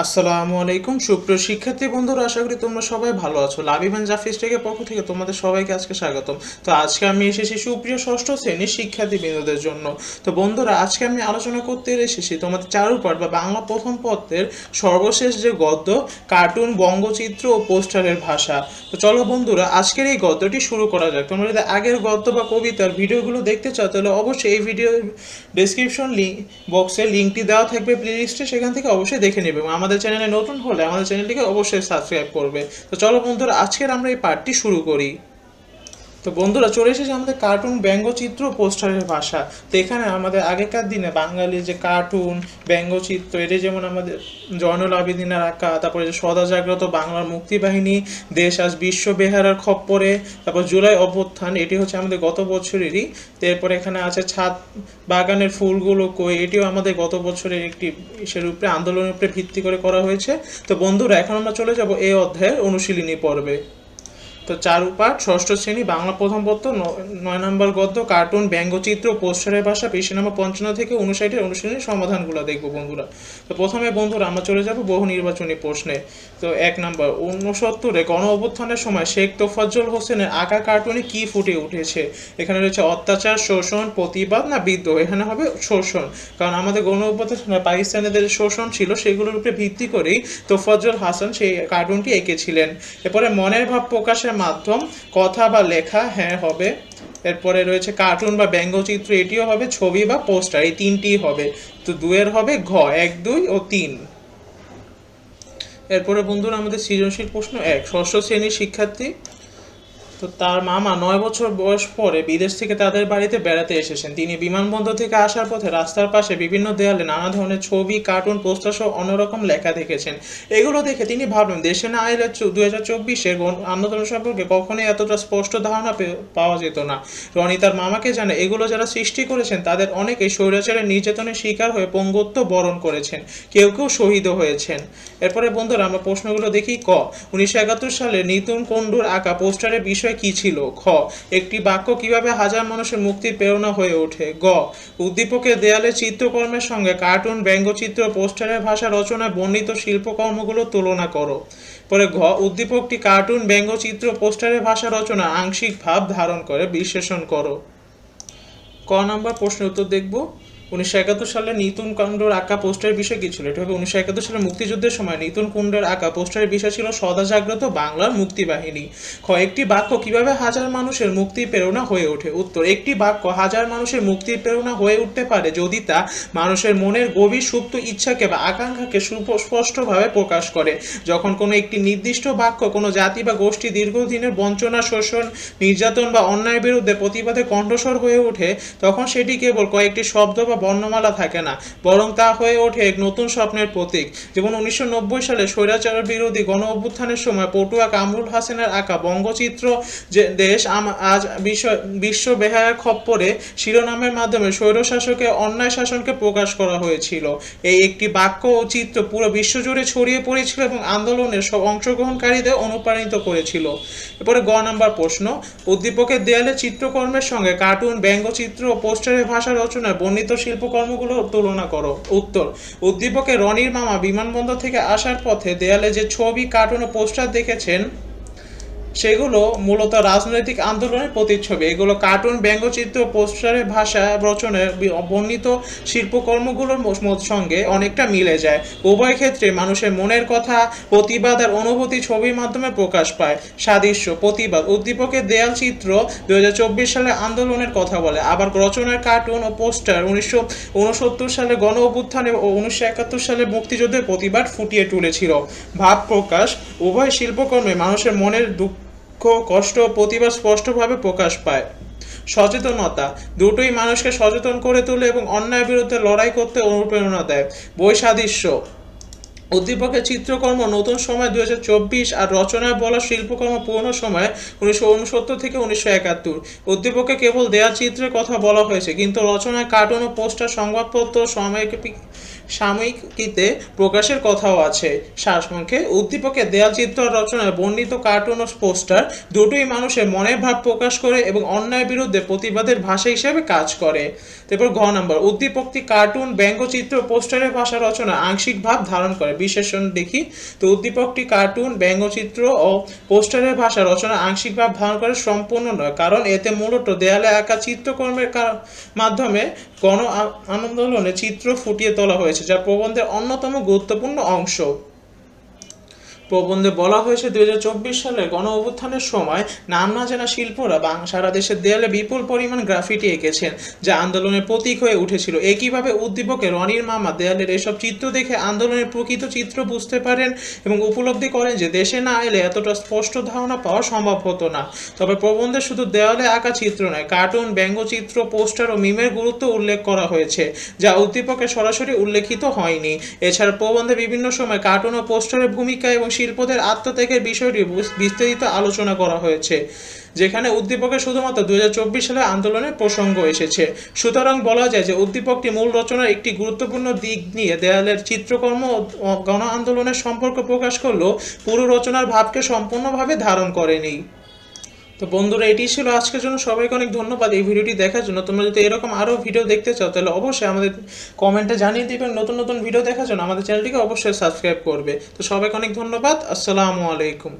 আসসালামু আলাইকুম। সুপ্রিয় শিক্ষার্থী বন্ধুরা, আশা করি তোমরা সবাই ভালো আছো। লাভিবান জাফিস টেকের পক্ষ থেকে তোমাদের সবাইকে আজকে স্বাগতম। তো আজকে আমি এসেছি সুপ্রিয় ষষ্ঠ শ্রেণির শিক্ষার্থী বিনোদের জন্য। তো বন্ধুরা, আজকে আমি আলোচনা করতে এসেছি তোমাদের চারুপাঠ বা বাংলা প্রথম পত্রের সর্বশেষ যে গদ্য, কার্টুন, বঙ্গচিত্র ও পোস্টারের ভাষা। তো চলো বন্ধুরা, আজকের এই গদ্যটি শুরু করা যাক। তোমরা যদি আগের গদ্য বা কবিতার ভিডিওগুলো দেখতে চাও, তাহলে অবশ্যই এই ভিডিও ডেসক্রিপশন লিঙ্ক বক্সে লিঙ্কটি দেওয়া থাকবে প্লেলিস্টে সেখান থেকে অবশ্যই দেখে নেবে আমাদের চ্যানেলে নতুন হলে আমাদের চ্যানেলটিকে অবশ্যই সাবস্ক্রাইব করবে। তো চলো বন্ধুরা, আজকের আমরা এই পার্টটি শুরু করি। তো বন্ধুরা চলে এসেছে আমাদের কার্টুন ব্যঙ্গচিত্র পোস্টারের ভাষা তো এখানে আমাদের আগেকার দিনে বাঙালি যে কার্টুন ব্যঙ্গচিত্র এটা যেমন আমাদের জয়নুল আবেদিনের আঁকা, তারপরে যে সদা জাগ্রত বাংলার মুক্তিবাহিনী, দেশ আজ বিশ্ব বেহারার খপ্পরে, তারপর জুলাই অভ্যুত্থান, এটি হচ্ছে আমাদের গত বছরেরই। তো এরপরে এখানে আছে ছাদ বাগানের ফুলগুলো কই, এটিও আমাদের গত বছরের একটি ইসের উপরে, আন্দোলনের উপরে ভিত্তি করে করা হয়েছে। তো বন্ধুরা, এখন আমরা চলে যাব এই অধ্যায়ের অনুশীলনী পর্বে। তো চার চারুপাঠ, ষষ্ঠ শ্রেণি, বাংলা প্রথম পত্র নয় নম্বর গদ্য, কার্টুন, ব্যঙ্গচিত্র, পোস্টারের ভাষা পৃষ্ঠ নম্বর পঞ্চান্ন থেকে উনষাটের অনুশীলনের সমাধানগুলো দেখব বন্ধুরা। তো প্রথমে বন্ধুরা আমরা চলে যাব বহু নির্বাচনী প্রশ্নে। তো এক নম্বর উনসত্তরে গণ অভ্যুত্থানের সময় শেখ তোফাজ্জল হোসেনের আঁকা কার্টুনে কি ফুটে উঠেছে? এখানে রয়েছে অত্যাচার, শোষণ, প্রতিবাদ না বিদ্রোহ? এখানে হবে শোষণ। কারণ আমাদের গণ অভ্যুত্থানে পাকিস্তানিদের শোষণ ছিল, সেগুলোর উপরে ভিত্তি করেই তোফাজ্জল হাসান সেই কার্টুনটি এঁকেছিলেন। এরপরে মনের ভাব প্রকাশের মাধ্যম কথা বা লেখা হ্যাঁ হবে। এরপরে রয়েছে কার্টুন বা ব্যঙ্গচিত্র এটিও হবে ছবি বা পোস্টার এই তিনটি হবে। তো দুয়ের হবে ঘ, এক, দুই ও তিন। এরপরে বন্ধুরা, আমাদের সৃজনশীল প্রশ্ন এক, ষষ্ঠ শ্রেণির শিক্ষার্থী তো তার মামা নয় বছর বয়স পরে বিদেশ থেকে তাদের বাড়িতে বেড়াতে এসেছেন। তিনি বিমানবন্দর থেকে আসার পথে রাস্তার পাশে বিভিন্ন দেয়ালে নানা ধরনের ছবি, কার্টুন, পোস্টার সহ অন্যরকম লেখা দেখেছেন। এগুলো দেখে তিনি ভাবলেন, দেশে না এলে দু হাজার চব্বিশের আন্দোলন সম্পর্কে কখনোই এতটা স্পষ্ট ধারণা পাওয়া যেত না। রনি তার মামাকে জানে এগুলো যারা সৃষ্টি করেছেন, তাদের অনেকেই স্বৈরাচারের নির্যাতনের শিকার হয়ে পঙ্গুত্ব বরণ করেছেন। কেউ কেউ শহীদও হয়েছেন। এরপরে বন্ধুরা, আমরা প্রশ্নগুলো দেখি ক? উনিশশো একাত্তর সালে নিতুন কুণ্ডুর আঁকা পোস্টারের বিষয় কি ছিল? খ. একটি বাক্য কীভাবে হাজার মানুষের মুক্তির প্রেরণা হয়ে ওঠে? গ. উদ্দীপকের দেয়ালে চিত্রকর্মের সঙ্গে কার্টুন, ব্যঙ্গচিত্র, পোস্টারের ভাষা রচনায় বর্ণিত শিল্পকর্মগুলো তুলনা করো। পরে ঘ. উদ্দীপকটি কার্টুন, ব্যঙ্গচিত্র, পোস্টারের ভাষা রচনা আংশিক ভাব ধারণ করে, বিশ্লেষণ করো। ক নম্বর প্রশ্নের উত্তর দেখব। উনিশশো একাত্তর সালে নিতুন কুণ্ডর আঁকা পোস্টারের বিষয় কি ছিল? এটা হবে উনিশশো একাত্তর সালে মুক্তিযুদ্ধের সময় নিতুন কুণ্ডের আঁকা পোস্টারের বিষয় ছিল সদা জাগ্রত বাংলার মুক্তিবাহিনী। খ একটি বাক্য কীভাবে হাজার মানুষের মুক্তির প্রেরণা হয়ে ওঠে? উত্তর, একটি বাক্য হাজার মানুষের মুক্তির প্রেরণা হয়ে উঠতে পারে যদি তা মানুষের মনের গভীর সুপ্ত ইচ্ছাকে বা আকাঙ্ক্ষাকে সুপ- স্পষ্টভাবে প্রকাশ করে। যখন কোনো একটি নির্দিষ্ট বাক্য কোনো জাতি বা গোষ্ঠী দীর্ঘদিনের বঞ্চনা, শোষণ, নির্যাতন বা অন্যায়ের বিরুদ্ধে প্রতিবাদে কণ্ঠস্বর হয়ে ওঠে, তখন সেটি কেবল কয়েকটি শব্দ বা বর্ণমালা থাকে না। বরং তা হয়ে ওঠে এক নতুন স্বপ্নের প্রতীক। যেমন উনিশশো নব্বই সালে স্বৈরাচার বিরোধী গণ অভ্যুত্থানের সময় পটুয়া কামরুল হাসানের আঁকা বঙ্গচিত্র যে দেশ আজ বিশ্ব বেহায়ার খপ্পরে শিরোনামের মাধ্যমে স্বৈরশাসকের অন্যায় শাসনকে প্রকাশ করা হয়েছিল। এই একটি বাক্য ও চিত্র পুরো বিশ্বজুড়ে ছড়িয়ে পড়েছিল এবং আন্দোলনের সব অংশগ্রহণকারীদের অনুপ্রাণিত করেছিল। এরপরে গ নাম্বার প্রশ্ন, উদ্দীপকের দেয়ালে চিত্রকর্মের সঙ্গে কার্টুন, ব্যঙ্গচিত্র ও পোস্টারের ভাষা রচনায় বর্ণিত শিল্পকর্মগুলো তুলনা করো। উত্তর উদ্দীপকে রনির মামা বিমানবন্দর থেকে আসার পথে দেয়ালে যে ছবি, কার্টুন ও পোস্টার দেখেছেন সেগুলো মূলত রাজনৈতিক আন্দোলনের প্রতিচ্ছবি। এগুলো কার্টুন, ব্যঙ্গচিত্র পোস্টারের ভাষা রচনার বর্ণিত শিল্পকর্মগুলোর সঙ্গে অনেকটা মিলে যায়। উভয় ক্ষেত্রে মানুষের মনের কথা, প্রতিবাদ আর অনুভূতি ছবির মাধ্যমে প্রকাশ পায়। সাদৃশ্য, প্রতিবাদ। উদ্দীপকের দেয়াল চিত্র দু হাজার চব্বিশ সালে আন্দোলনের কথা বলে। আবার রচনার কার্টুন ও পোস্টার উনিশশো উনসত্তর সালে গণ অভ্যুত্থানে ও উনিশশো একাত্তর সালে মুক্তিযুদ্ধের প্রতিবাদ ফুটিয়ে তুলেছিল। ভাব প্রকাশ। উভয় শিল্পকর্মে মানুষের মনের দুঃখ কষ্ট ও প্রতিবাদ স্পষ্টভাবে প্রকাশ পায়। সচেতনতা দুটোই মানুষকে সচেতন করে তোলে এবং অন্যায়ের বিরুদ্ধে লড়াই করতে অনুপ্রেরণা দেয়। বই সাদৃশ্য। উদ্দীপকের চিত্রকর্ম নতুন সময় দুই হাজার চব্বিশ আর রচনায় বলা শিল্পকর্ম পুরনো সময় উনিশশো উনসত্তর থেকে উনিশশো একাত্তর। উদ্দীপকে কেবল দেয়া চিত্রের কথা বলা হয়েছে, কিন্তু রচনায় কার্টুন ও পোস্টার, সংবাদপত্র সময় সাময়িকীতে প্রকাশের কথাও আছে। শ্বাসমূখে উদ্দীপকের দেয়াল চিত্র রচনায় বর্ণিত কার্টুন ও পোস্টার দুটোই মানুষের মনের ভাব প্রকাশ করে এবং অন্যায়ের বিরুদ্ধে প্রতিবাদের ভাষা হিসেবে কাজ করে। তারপর ঘ নম্বর উদ্দীপকটি কার্টুন, ব্যঙ্গচিত্র, পোস্টারের ভাষা রচনা আংশিক ভাব ধারণ করে। বিশেষণ দেখি, তো উদ্দীপকটি কার্টুন, ব্যঙ্গচিত্র ও পোস্টারের ভাষা রচনা আংশিক ভাব ধারণ করে সম্পূর্ণ নয়, কারণ এতে মূলত দেয়ালে আঁকা চিত্রকর্মের মাধ্যমে গণ আন্দোলনে চিত্র ফুটিয়ে তোলা হয়েছে। যা প্রবন্ধের অন্যতম গুরুত্বপূর্ণ অংশ। প্রবন্ধে বলা হয়েছে দু হাজার চব্বিশ সালে গণ অভ্যুত্থানের সময় নাম না জানা শিল্পরা বাং- সারা দেশের দেয়ালে বিপুল পরিমাণ গ্রাফিটি এঁকেছেন, যা আন্দোলনের প্রতীক হয়ে উঠেছিল। একইভাবে উদ্দীপকে রনির মামা দেয়ালের এসব চিত্র দেখে আন্দোলনের প্রকৃত চিত্র বুঝতে পারেন এবং উপলব্ধি করেন যে দেশে না এলে এতটা স্পষ্ট ধারণা পাওয়া সম্ভব হতো না। তবে প্রবন্ধে শুধু দেওয়ালে আঁকা চিত্র নয়, কার্টুন, ব্যঙ্গচিত্র, পোস্টার ও মিমের গুরুত্ব উল্লেখ করা হয়েছে, যা উদ্দীপকে সরাসরি উল্লেখিত হয়নি। এছাড়া প্রবন্ধে বিভিন্ন সময় কার্টুন ও পোস্টারের ভূমিকা এবং শিল্পদের আত্মত্যাগের বিষয়টি বিস্তারিত আলোচনা করা হয়েছে, যেখানে উদ্দীপকে শুধুমাত্র দুহাজার চব্বিশ সালে আন্দোলনের প্রসঙ্গ এসেছে। সুতরাং বলা যায় যে উদ্দীপকটি মূল রচনার একটি গুরুত্বপূর্ণ দিক নিয়ে দেয়ালের চিত্রকর্ম গণ আন্দোলনের সম্পর্ক প্রকাশ করলেও পুরো রচনার ভাবকে সম্পূর্ণভাবে ধারণ করেনি। তো বন্ধুরা, এটি ছিল আজকের জন্য। সবাইকে অনেক ধন্যবাদ এই ভিডিওটি দেখার জন্য। তোমরা যদি এরকম আরও ভিডিও দেখতে চাও, তাহলে অবশ্যই আমাদের কমেন্টে জানিয়ে দিবেন। নতুন নতুন ভিডিও দেখার জন্য আমাদের চ্যানেলটিকে অবশ্যই সাবস্ক্রাইব করবে। তো সবাইকে অনেক ধন্যবাদ। আসসালামু আলাইকুম।